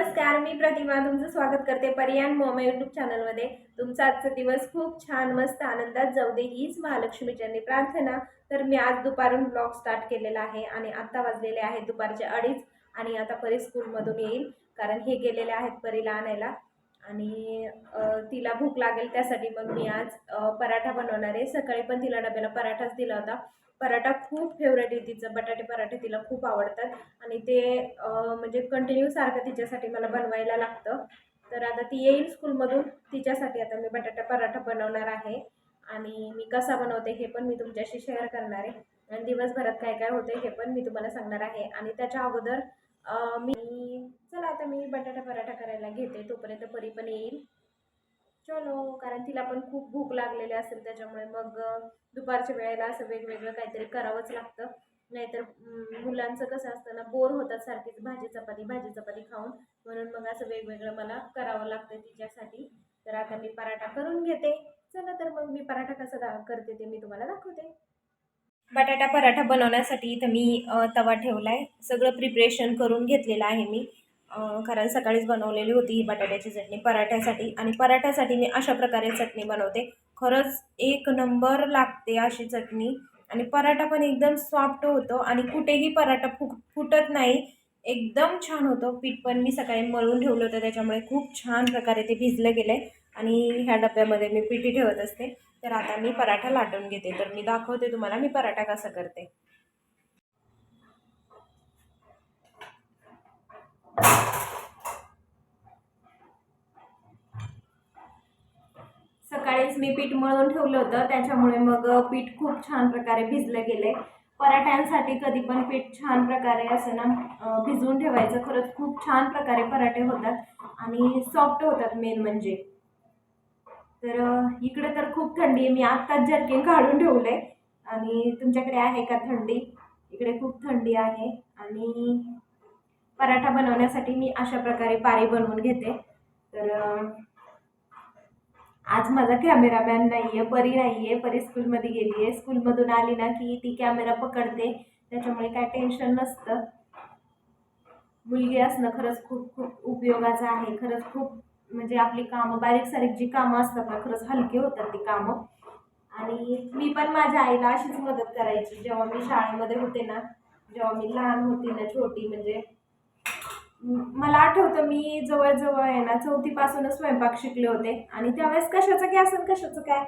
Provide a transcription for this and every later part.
नमस्कार मी प्रतिभा तुमचं स्वागत करते पर्यान मॉम यूट्यूब चॅनलमध्ये तुमचा आजचा दिवस खूप छान मस्त आनंदात जाऊ दे हीच महालक्ष्मीचरणी प्रार्थना. तर मी आज दुपारून ब्लॉग स्टार्ट केलेला आहे आणि आत्ता वाजलेले आहेत दुपारचे अडीच आणि आता परी स्कूलमधून येईल कारण हे गेलेले आहेत परीला आणायला. आणि तिला भूक लागेल त्यासाठी मग मी आज पराठा बनवणार आहे. सकाळी पण तिला डब्याला पराठाच दिला होता. पराठा खूप फेवरेट आहे तिचं. बटाटे पराठे तिला खूप आवडतात. आणि ते म्हणजे कंटिन्यू सारखं तिच्यासाठी मला बनवायला लागतं. तर आता ती येईल स्कूलमधून तिच्यासाठी आता मी बटाटा पराठा बनवणार आहे. आणि मी कसा बनवते हे पण मी तुमच्याशी शेअर करणार आहे. आणि दिवसभरात काय काय होते हे पण मी तुम्हाला सांगणार आहे. आणि त्याच्या अगोदर मी चला आता मी बटाटा पराठा करायला घेते. तोपर्यंत परी पण येईल. चलो कारण तिला पण खूप भूक लागलेली असेल त्याच्यामुळे मग दुपारच्या वेळेला असं वेगवेगळं काहीतरी करावंच लागतं. नाहीतर मुलांचं कसं असतं ना बोर होतात सारखीच भाजी चपाती भाजी चपाती खाऊन. म्हणून मग असं वेगवेगळं मला करावं लागतं तिच्यासाठी. तर आता मी पराठा करून घेते. चला तर मग मी पराठा कसा दा करते ते मी तुम्हाला दाखवते. बटाटा पराठा बनवण्यासाठी इथं मी तवा ठेवला आहे सगळं प्रिपरेशन करून घेतलेलं आहे मी. कारण सकाळीच बनवलेली होती ही बटाट्याची चटणी पराठ्यासाठी. आणि पराठ्यासाठी मी अशा प्रकारे चटणी बनवते. खरंच एक नंबर लागते अशी चटणी. आणि पराठा पण एकदम सॉफ्ट होतो आणि कुठेही पराठा फुक फुटत नाही. एकदम छान होतं. पीठ पण मी सकाळी मळून ठेवलं होतं. त्याच्यामुळे खूप छान प्रकारे ते भिजलं गेलं आहे आणि ह्या डब्यामध्ये मी पिठी ठेवत असते. तर आता मी पराठा लाटून घेते. तर मी दाखवते तुम्हाला मी पराठा कसा करते. सकाळीच मी पीठ मळून ठेवलं होतं. त्याच्यामुळे मग पीठ खूप छान प्रकारे भिजलं गेले पराठ्यांसाठी कधी पण पीठ छान प्रकारे असं ना भिजवून ठेवायचं. खरंच खूप छान प्रकारे पराठे होतात आणि सॉफ्ट होतात मेन म्हणजे. तर इकडे तर खूप थंडी आहे. मी आत्ताच जर्किन काढून ठेवले आणि तुमच्याकडे आहे का थंडी? इकडे खूप थंडी आहे. आणि पराठा बनवण्यासाठी मी अशा प्रकारे पारी बनवून घेते. तर आज माझा कॅमेरामॅन नाही आहे परी नाही आहे परी स्कूलमध्ये गेली आहे स्कूलमधून आली ना की ती कॅमेरा पकडते. त्याच्यामुळे काय टेन्शन नसतं. मुलगी असणं खरंच खूप खूप उपयोगाचं आहे. खरंच खूप म्हणजे आपली कामं बारीक सारीक जी कामं असतात ना खरंच हलकी होतात ती कामं. आणि मी पण माझ्या आईला अशीच मदत करायची. जेव्हा मी शाळेमध्ये होते ना जेव्हा मी लहान होती ना छोटी म्हणजे मला आठवतं मी जवळजवळ आहे ना चौथीपासूनच स्वयंपाक शिकले होते. आणि त्यावेळेस कशाचं गॅस आणि कशाचं काय?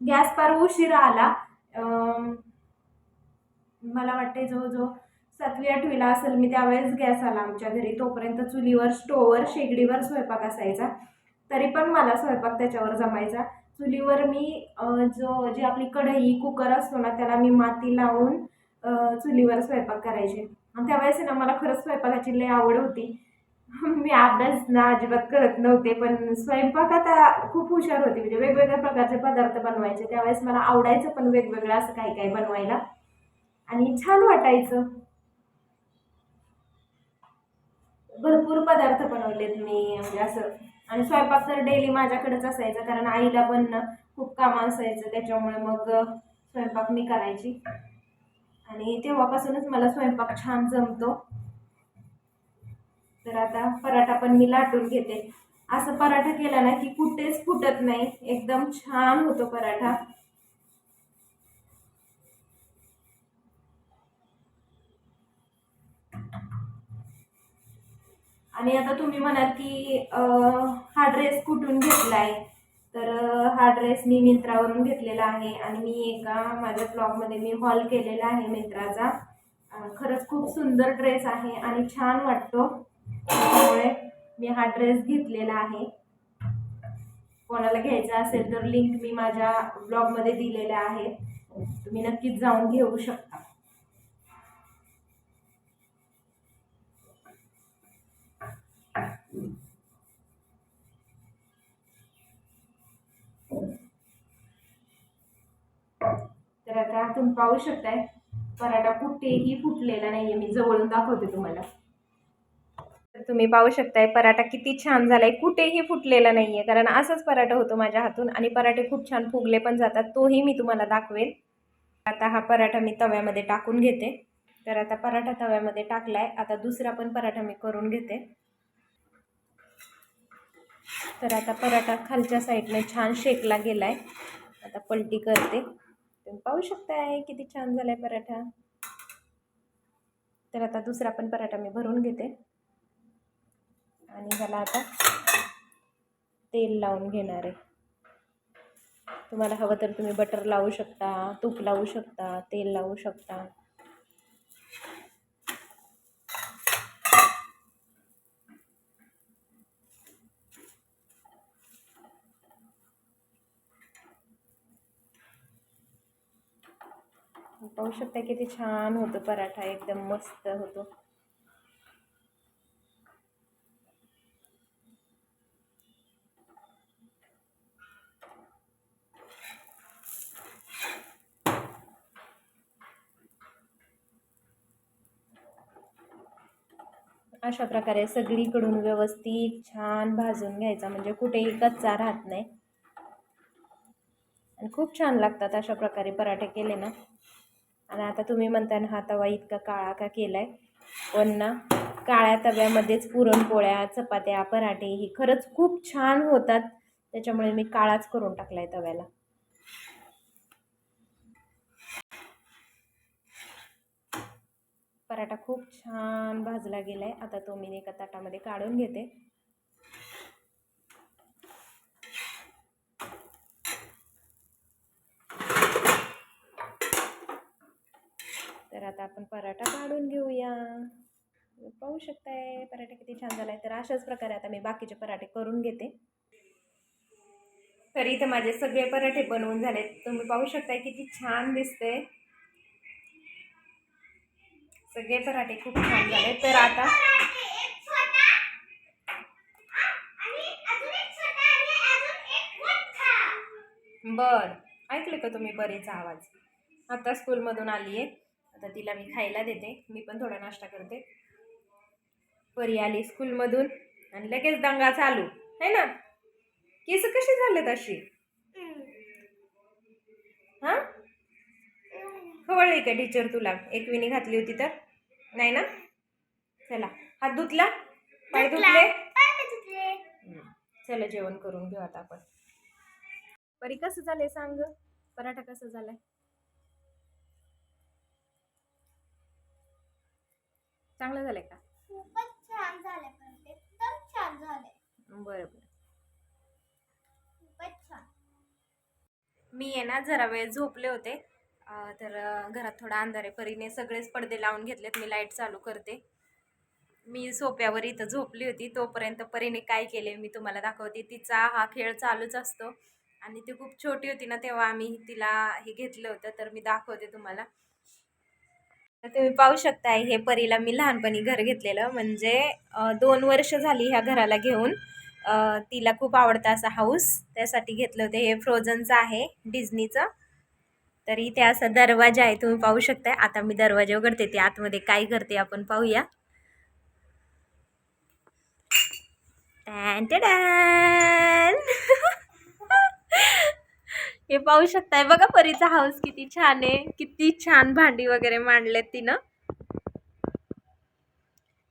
गॅस फार उशिरा आला. मला वाटते जवळजवळ सातवी आठवीला असेल मी त्यावेळेस गॅस आला आमच्या घरी. तोपर्यंत चुलीवर स्टोवर शेगडीवर स्वयंपाक असायचा. तरी पण मला स्वयंपाक त्याच्यावर जमायचा. चुलीवर मी जो जी आपली कढई कुकर असतो ना त्याला मी माती लावून चुलीवर स्वयंपाक करायचे. त्यावेळेस ना मला खरंच स्वयंपाकाची लय आवड होती. मी अभ्यास ना अजिबात करत नव्हते पण स्वयंपाकात खूप हुशार होती. म्हणजे वेगवेगळ्या प्रकारचे पदार्थ बनवायचे. त्यावेळेस मला आवडायचं पण वेगवेगळं असं काही काही बनवायला. आणि छान वाटायचं. भरपूर पदार्थ बनवलेत मी म्हणजे असं. आणि स्वयंपाक तर डेली माझ्याकडेच असायचा कारण आईला पण खूप कामं असायचं. त्याच्यामुळे मग स्वयंपाक मी करायची. आणि तेव्हापासूनच मला स्वयंपाक छान जमतो. तर आता पराठा पण मी लाटून घेते. असं पराठा केला ना की कुठेच फुटत नाही. एकदम छान होतो पराठा. आणि आता तुम्ही म्हणाल की हा ड्रेस कुठून घेतलाय? तर हा ड्रेस मी मिंत्रावरून घेतलेला आहे आणि मी एका माझ्या ब्लॉगमध्ये मी हॉल केलेला आहे मिंत्राचा. खरंच खूप सुंदर ड्रेस आहे आणि छान वाटतो. त्यामुळे मी हा ड्रेस घेतलेला आहे. कोणाला घ्यायचा असेल तर लिंक मी माझ्या ब्लॉगमध्ये दिलेल्या आहे. तुम्ही नक्कीच जाऊन घेऊ शकता. तर आता तुम्ही पाहू शकताय पराठा कुठेही फुटलेला नाहीये. मी जवळून दाखवते तुम्हाला. तर तुम्ही पाहू शकताय पराठा किती छान झालाय. कुठेही फुटलेला नाहीये. कारण असाच पराठा होतो माझ्या हातून आणि पराठे खूप छान फुगले पण जातात. तोही मी तुम्हाला दाखवेल. आता हा पराठा मी तव्यामध्ये टाकून घेते. तर आता पराठा तव्यामध्ये टाकलाय. आता दुसरा पण पराठा मी करून घेते. तर आता पराठा खालच्या साईडने छान शेकला गेला आहे आता पलटी करते. तुम्ही पाहू शकताय किती छान झाला आहे पराठा. तर आता दुसरा पण पराठा मी भरून घेते. आणि झाला आता तेल लावून घेणार आहे. तुम्हाला हवं तर तुम्ही बटर लावू शकता तूप लावू शकता तेल लावू शकता. पाहू शकता किती छान होतो पराठा एकदम मस्त होतो. अशा प्रकारे सगळीकडून व्यवस्थित छान भाजून घ्यायचा म्हणजे कुठेही कच्चा राहत नाही. आणि खूप छान लागतात अशा प्रकारे पराठे केले ना. आणि आता तुम्ही म्हणता ना हा तवा इतका काळा का केला आहे पण ना काळ्या तव्यामध्येच पुरणपोळ्या चपात्या पराठे ही खरंच खूप छान होतात. त्याच्यामुळे मी काळाच करून टाकला आहे तव्याला. पराठा खूप छान भाजला गेला आहे आता तो मी एका ताटामध्ये काढून घेते. तर आता आपण पराठा काढून घेऊया. पाहू शकताय पराठा किती छान झाला आहे तर अशाच प्रकारे आता मी बाकीचे पराठे करून घेते. तर इथं माझे सगळे पराठे बनवून झाले तुम्ही पाहू शकताय किती छान दिसते सगळे पराठे खूप छान झाले तर आता बर. ऐकले का तुम्ही परीचा आवाज? आता स्कूलमधून आली आहे आता तिला मी खायला देते. मी पण थोडा नाश्ता करते. परी आली स्कूलमधून आणि लगेच दंगा चालू. है ना? केस कशी झालेत अशी? हां? खवळली का टीचर तुला? एक विनी घातली होती तर? नाही ना? चला. हात धुतला? पाय धुतले. चला जेवण करून घेऊ आता आपण. परी कसं झालंय सांग? पराठा कसं झालाय? चांगलं झालंय का? खूपच छान पण ते छान झाले बरं बरं. खूपच छान. मी आहे ना जरा वेळ झोपले होते. अं, तर अं, घरात थोडा अंधारे परीने सगळेच पडदे लावून घेतलेत. मी लाइट चालू करते. मी सोप्यावर इथं झोपली होती. तोपर्यंत परीने काय केले मी तुम्हाला दाखवते. तिचा हा खेळ चालूच असतो. आणि ती खूप छोटी होती ना तेव्हा आम्ही तिला हे घेतलं होतं. तर मी दाखवते तुम्हाला. तर तुम्ही पाहू शकताय हे परीला मी लहानपणी घर घेतलेलं. म्हणजे दोन वर्ष झाली ह्या घराला घेऊन. तिला खूप आवडतं असा हाऊस त्यासाठी घेतलं होतं. हे फ्रोझनचं आहे डिझनीचं तर इथे असा दरवाजा आहे तुम्ही पाहू शकताय. आता मी दरवाजा उघडते ते आतमध्ये काय करते आपण पाहूया. Tan tan. हे पाहू शकताय. बघा परीचा हाऊस किती छान आहे. किती छान भांडी वगैरे मांडलेत तिनं.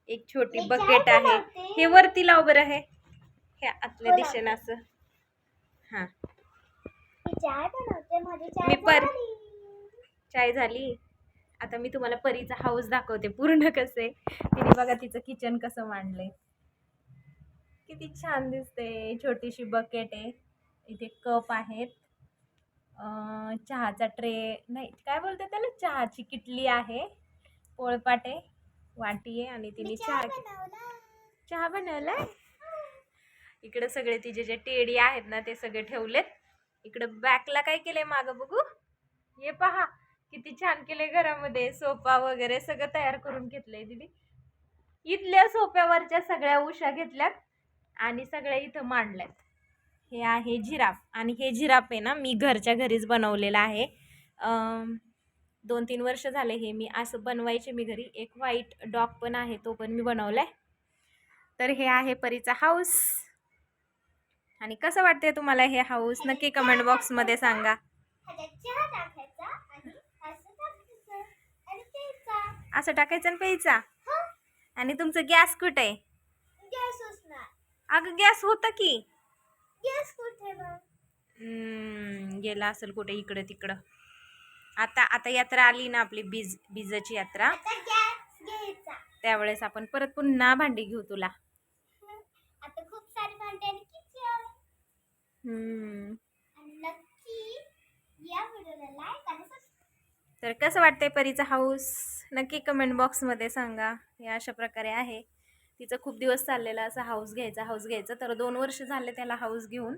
एक छोटी हे बकेट आहे? हे वरती लाव बरं हे. हे आतल्या बोला. दिशेनं असं. हां. मी पर- झाली. चाय झाली. आता मी तुम्हाला परीचा हाऊस दाखवते. पूर्ण कसे तिने बघा तिचं किचन कसं मांडलंय. किती छान दिसते छोटीशी बकेट आहे. इथे कप आहेत. चहाचा ट्रे नाही काय बोलते त्याला? चहाची किटली आहे. पोळपाट वाटी आहे आणि तिने चहा चहा बनवलाय? इकडे सगळे तिचे जे टेडी आहेत ना ते सगळे ठेवलेत. इकडं बॅकला काय केलंय मागं बघू? हे पहा किती छान केले घरामध्ये. सोफा वगैरे सगळं तयार करून घेतलंय दिदी इथल्या सोफ्यावरच्या सगळ्या उशा घेतल्यात आणि सगळ्या इथं मांडल्यात. हे आहे जिराफ. आणि हे जिराफ आहे ना मी घरच्या घरीच बनवलेलं आहे. दोन तीन वर्ष झाले हे मी असं बनवायचे मी घरी. एक व्हाईट डॉग पण आहे तो पण मी बनवलाय. तर हे आहे परीचा हाऊस आणि कसं वाटतंय तुम्हाला हे हाऊस नक्की कमेंट बॉक्समध्ये सांगा. असं टाकायचं आणि प्यायचा? आणि तुमचं गॅस कुठे? आहे अगं गॅस होता की गॅस कुठे मग हम्म, गेला असेल कुठे? इकडं तिकडं. आता आता यात्रा आली ना आपली बीज बीजाची यात्रा. त्यावेळेस आपण परत पुन्हा भांडी घेऊ तुला. तर कसं वाटतंय परीचा हाऊस नक्की कमेंट बॉक्समध्ये सांगा. हे अशा प्रकारे आहे. तिचं खूप दिवस चाललेलं असं हाऊस घ्यायचा हाऊस घ्यायचं. तर दोन वर्ष झाले त्याला हाऊस घेऊन.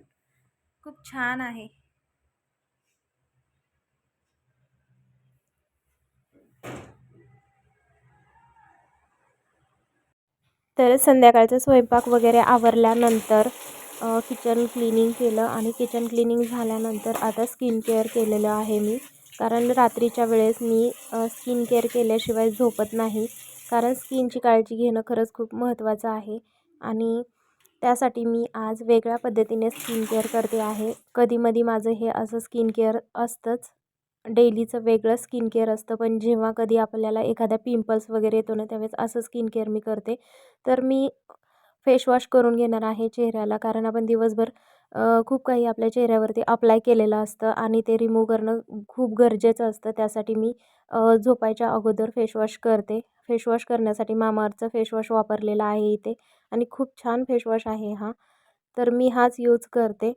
खूप छान आहे. तर संध्याकाळचा स्वयंपाक वगैरे आवरल्यानंतर किचन क्लिनिंग केलं आणि किचन क्लिनिंग झाल्यानंतर आता स्किन केअर केलेलं आहे मी. कारण रात्रीच्या वेळेस मी स्किन केअर केल्याशिवाय झोपत नाही. कारण स्किनची काळजी घेणं खरंच खूप महत्त्वाचं आहे. आणि त्यासाठी मी आज वेगळ्या पद्धतीने स्किन केअर करते आहे. कधीमधी माझं हे असं स्किन केअर असतंच. डेलीचं वेगळं स्किन केअर असतं. पण जेव्हा कधी आपल्याला एखाद्या पिंपल्स वगैरे येतो ना त्यावेळेस असं स्किन केअर मी करते. तर मी फेसवॉश करून घेणार आहे चेहऱ्याला. कारण आपण दिवसभर खूप काही आपल्या चेहऱ्यावरती अप्लाय केलेलं असतं आणि ते रिमूव्ह करणं खूप गरजेचं असतं. त्यासाठी मी झोपायच्या अगोदर फेशवॉश करते. फेशवॉश करण्यासाठी मामाअर्थचं फेशवॉश वापरलेला आहे इथे आणि खूप छान फेशवॉश आहे हा. तर मी हाच यूज करते.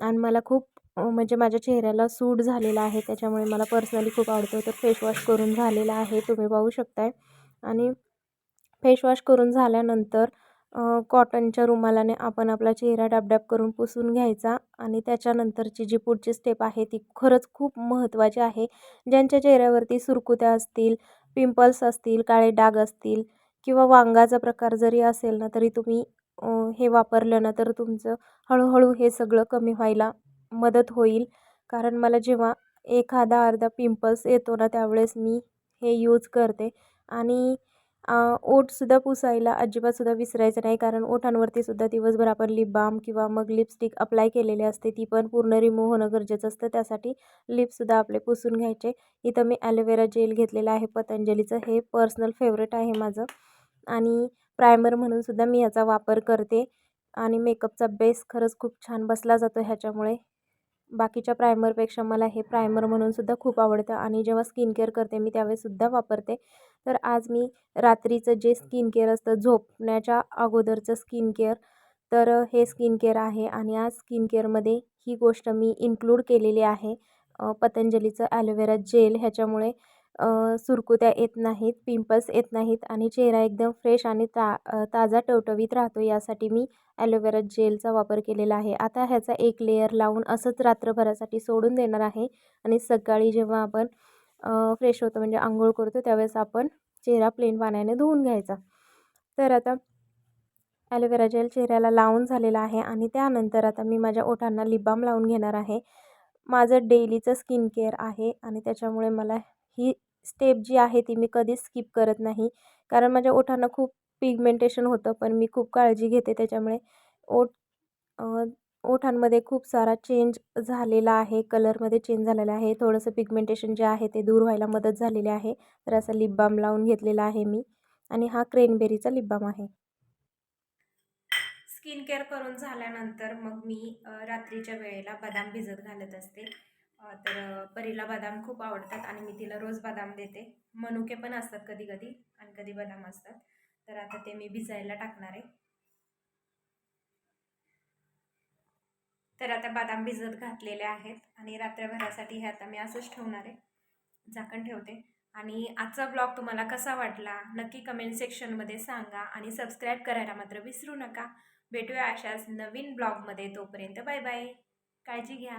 आणि मला खूप म्हणजे माझ्या चेहऱ्याला सूट झालेला आहे. त्याच्यामुळे मला पर्सनली खूप आवडतो. तर फेशवॉश करून झालेला आहे. तुम्ही पाहू शकताय. आणि फेशवॉश करून झाल्यानंतर कॉटनच्या रुमालाने आपण आपला चेहरा डॅबडॅब करून पुसून घ्यायचा आणि त्याच्यानंतरची जी पुढची स्टेप आहे ती खरंच खूप महत्त्वाची आहे. ज्यांच्या चेहऱ्यावरती सुरकुत्या असतील पिंपल्स असतील काळे डाग असतील किंवा वांगाचा प्रकार जरी असेल ना तरी तुम्ही हे वापरलं ना तर तुमचं हळूहळू हे सगळं कमी व्हायला मदत होईल. कारण मला जेव्हा एखादा अर्धा पिंपल्स येतो ना त्यावेळेस मी हे यूज करते. आणि ओठसुद्धा पुसायला अजिबातसुद्धा विसरायचं नाही कारण ओठांवरती सुद्धा दिवसभर आपण लिप बाम किंवा मग लिपस्टिक अप्लाय केलेली असते ती पण पूर्ण रिमूव्ह होणं गरजेचं असतं. त्यासाठी लिपसुद्धा आपले पुसून घ्यायचे. इथं मी ॲलोवेरा जेल घेतलेलं आहे पतंजलीचं. हे पर्सनल फेवरेट आहे माझं. आणि प्रायमर म्हणूनसुद्धा मी याचा वापर करते. आणि मेकअपचा बेस खरंच खूप छान बसला जातो ह्याच्यामुळे. बाकीच्या प्रायमरपेक्षा मला हे प्रायमर म्हणूनसुद्धा खूप आवडतं आणि जेव्हा स्किन केअर करते मी त्यावेळेसुद्धा वापरते. तर आज मी रात्रीचं जे स्किन केअर असतं झोपण्याच्या अगोदरचं स्किन केअर तर हे स्किन केअर आहे आणि आज स्किन केअरमध्ये ही गोष्ट मी इन्क्लूड केलेली आहे. पतंजलीचं ॲलोवेरा जेल ह्याच्यामुळे सुरकुत्या येत नाहीत पिंपल्स येत नाहीत आणि चेहरा एकदम फ्रेश आणि ता ताजा टवटवीत राहतो. यासाठी मी ॲलोवेरा जेलचा वापर केलेला आहे. आता ह्याचा एक लेअर लावून असंच रात्रभरासाठी सोडून देणार आहे आणि सकाळी जेव्हा आपण फ्रेश होतो म्हणजे आंघोळ करतो त्यावेळेस आपण चेहरा प्लेन पाण्याने धुवून घ्यायचा. तर आता ॲलोवेरा जेल चेहऱ्याला लावून झालेला आहे आणि त्यानंतर आता मी माझ्या ओठांना लिबाम लावून घेणार आहे. माझं डेलीचं स्किन केअर आहे आणि त्याच्यामुळे मला ही स्टेप जी आहे ती मी कधीच स्किप करत नाही. कारण माझ्या ओठांना खूप पिगमेंटेशन होतं पण मी खूप काळजी घेते त्याच्यामुळे. ओठ ओठांमध्ये खूप सारा चेंज झालेला आहे कलरमध्ये चेंज झालेला आहे. थोडंसं पिगमेंटेशन जे आहे ते दूर व्हायला मदत झालेली आहे. तर असा लिप बाम लावून घेतलेला आहे मी. आणि हा क्रेनबेरीचा लिप बाम आहे. स्किन केअर करून झाल्यानंतर मग मी रात्रीच्या वेळेला बदाम भिजत घालत असते. तर परीला बदाम खूप आवडतात आणि मी तिला रोज बदाम देते. मनुके पण असतात कधी कधी आणि कधी बदाम असतात. तर आता ते मी भिजायला टाकणार आहे. तर आता बदाम भिजत घातलेले आहेत आणि रात्रभरासाठी हे आता मी असंच ठेवणार आहे. झाकण ठेवते. आणि आजचा ब्लॉग तुम्हाला कसा वाटला? नक्की कमेंट सेक्शनमध्ये सांगा आणि सबस्क्राईब करायला मात्र विसरू नका. भेटूया अशाच नवीन ब्लॉगमध्ये तोपर्यंत बाय बाय. काळजी घ्या.